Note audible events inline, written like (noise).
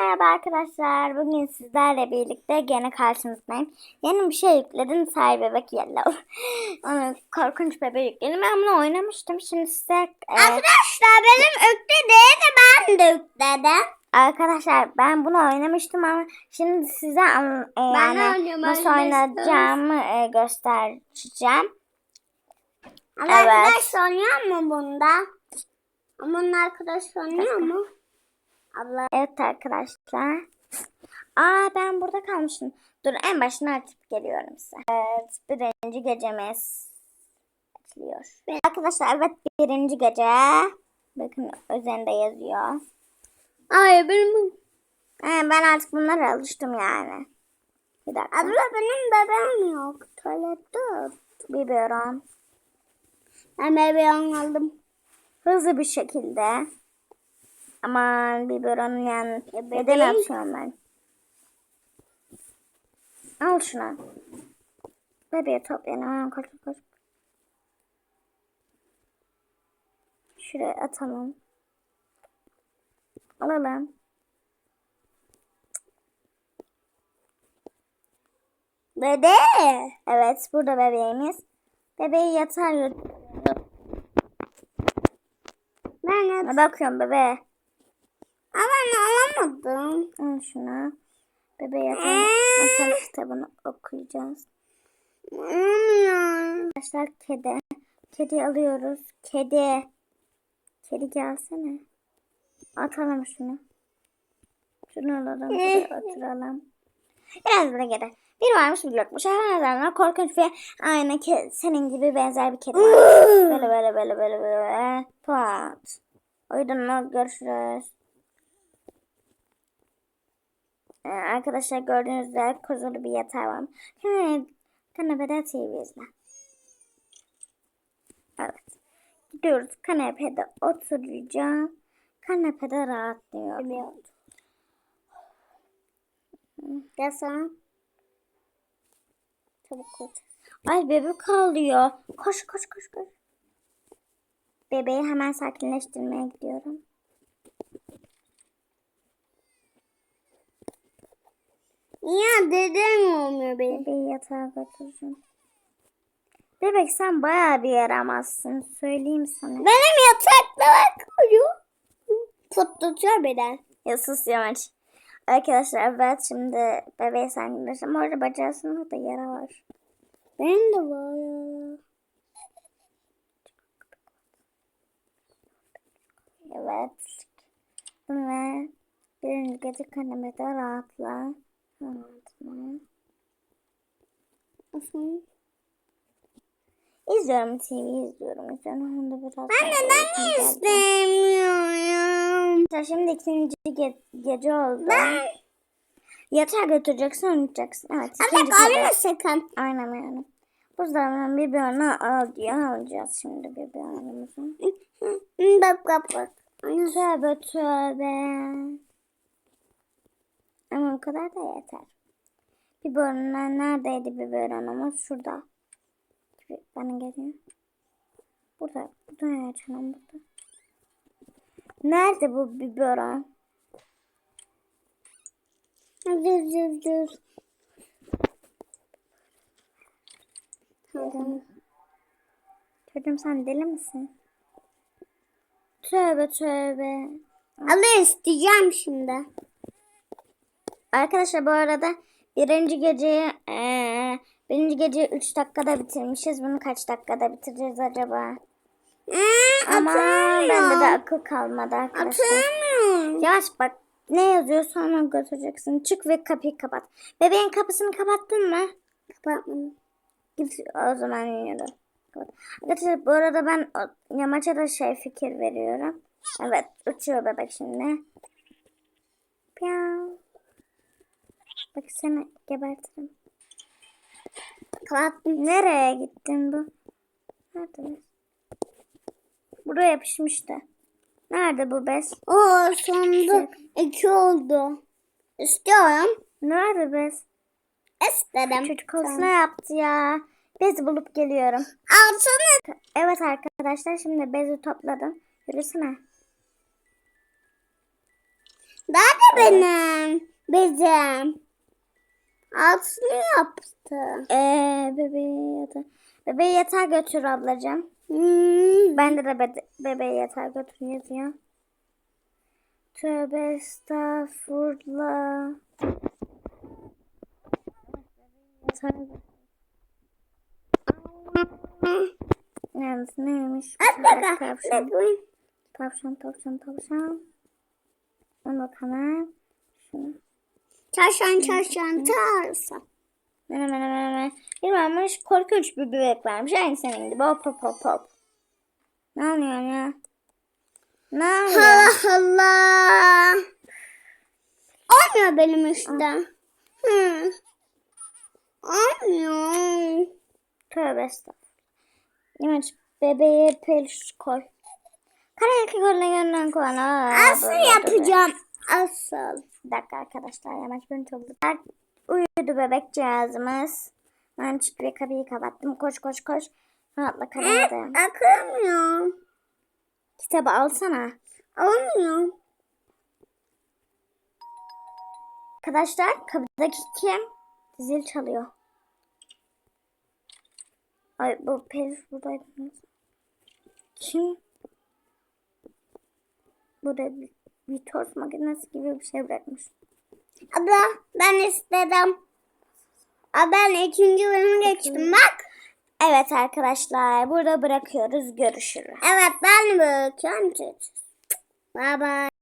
merhaba arkadaşlar. Bugün sizlerle birlikte gene karşınızdayım. Yeni bir şey yükledim. Say bebek yellow. (laughs) Onu korkunç bebek yükledim. Ben bunu oynamıştım. Şimdi size... e, Arkadaşlar benim yüklediğini ben de yükledim. arkadaşlar ben bunu oynamıştım ama şimdi size an- e, yani nasıl oynayacağımı e, göstereceğim. Ama Evet. arkadaş oynuyor mu bunda? Ama arkadaş oynuyor mu? Abla. Evet arkadaşlar. Aa ben burada kalmışım. Dur en başına açıp geliyorum size. Evet birinci gecemiz açılıyor. Arkadaşlar evet birinci gece. Bakın üzerinde yazıyor. Ay benim. Ee, ben artık bunlara alıştım yani. Bir dakika. Abla benim bebeğim yok. Tuvalette. Biberon. Ben bebeğim aldım. Hızlı bir şekilde. Aman biberonun yani. Neden atıyorum ben? Al şunu. Bebeği toplayalım. Hemen koş koş. Şuraya atalım. Alalım. Bebe. Evet burada bebeğimiz. Bebeği yatağa götürüyorum. Ben de. Bakıyorum bebeğe. Ben alamadım. Al şunu. Bebeği yatağa masal kitabını okuyacağız. Arkadaşlar kedi. Kedi alıyoruz. Kedi. Kedi gelsene. Atalım şunu. Şunu alalım. Buraya (laughs) oturalım. Biraz da geri. Bir varmış bir yokmuş. Hayvanlardan korkunç ve aynı ke- senin gibi benzer bir kedi var. (laughs) böyle böyle böyle böyle böyle. Pat. Oyunla görüşürüz. Ee, arkadaşlar gördüğünüz üzere kuzulu bir yatağı var. Kanepede TV izle. Evet. Gidiyoruz kanepede oturacağım. Kanepede rahatlıyorum. Gel sana. Çabuk koş. Ay bebek ağlıyor. Koş koş koş koş. Bebeği hemen sakinleştirmeye gidiyorum. Ya dedem olmuyor benim. Bebeği yatağa götüreceğim. Bebek sen bayağı bir yaramazsın. Söyleyeyim sana. Benim yatakta bakıyor. Tutturuyor beni. Ya sus yamaç. Arkadaşlar evet şimdi bebeği sakinleştireceğim. Orada bacağısında da yara var. Benim de var. Evet. Ve birinci gece kanepede rahatla. İzliyorum TV izliyorum. İzliyorum. Onda biraz Ben neden istemiyorum? Arkadaşlar Şimdi ikinci ge- gece oldu. Ben. Yatağa götüreceksin unutacaksın. Evet. Ama gece. sakın. Aynen yani. Buzdolabından bir biberonu al diyor. Alacağız şimdi bir biberonumuzu. Hı, Bak bak bak. Tövbe tövbe. Ama o kadar da yeter. Biberonlar neredeydi biberonumuz? Şurada. Bana geliyor. Burada. Burada ne açalım burada. Nerede bu biberon? Dur dur dur. Tamam. Çocuğum sen deli misin? Tövbe tövbe. Alır isteyeceğim şimdi. Arkadaşlar bu arada birinci geceyi eee birinci geceyi 3 dakikada bitirmişiz. Bunu kaç dakikada bitireceğiz acaba? Ee, Ama bende de akıl kalmadı arkadaşlar. Atamıyorum. Yavaş bak ne yazıyorsa onu götüreceksin. Çık ve kapıyı kapat. Bebeğin kapısını kapattın mı? Kapatmadım. Git o zaman yürü. Arkadaşlar bu arada ben yamaça da şey fikir veriyorum. Evet uçuyor bebek şimdi. Piyav. Bak seni gebertirim. Kapattım. Nereye gittin bu? Nerede? Buraya yapışmıştı. Nerede bu bez? Oo sonunda iki oldu. İstiyorum. Nerede bez? İstedim. Çocuk olsuna yaptı ya. Bez bulup geliyorum. Altını. Evet arkadaşlar şimdi bezi topladım. Yürüsene. Nerede benim? Bizim. Altını yaptı. Ee, bebeği yatağa. Bebeği yatağa götür ablacığım. Hmm. Bende de be- bebeği yatağa götür yazıyor. Tövbe estağfurullah. Yalnız neymiş? Tavşan, tavşan, tavşan, tavşan. Al bakalım. Şunu. Çarşan çarşan tarsa. Mene mene mene mene. Bir varmış korkunç bir bebek varmış. Aynı senin gibi. Hop hop hop hop. Ne oluyor ya? Ne oluyor? Allah (laughs) Allah. Olmuyor benim işte. Hı. Olmuyor. Tövbe estağfurullah. Yamaç bebeğe peluş koy. Karayaka kolla yanından koy. Aa, Asıl böyle yapacağım. Asıl. Bir dakika arkadaşlar yamaç beni topladı. Uyudu bebek cihazımız. Ben çık ve kapıyı kapattım. Koş koş koş. Rahatla kalamadım. Akılmıyor. Kitabı alsana. Olmuyor. Arkadaşlar kapıdaki kim? Zil çalıyor. Ay bu peluş buradaydı. Kim? Burada bir, bir tost makinesi gibi bir şey bırakmış. Abla ben istedim. Aa, ben ikinci bölümü geçtim bak. Evet arkadaşlar burada bırakıyoruz. Görüşürüz. Evet ben bakıyorum. Bye bye.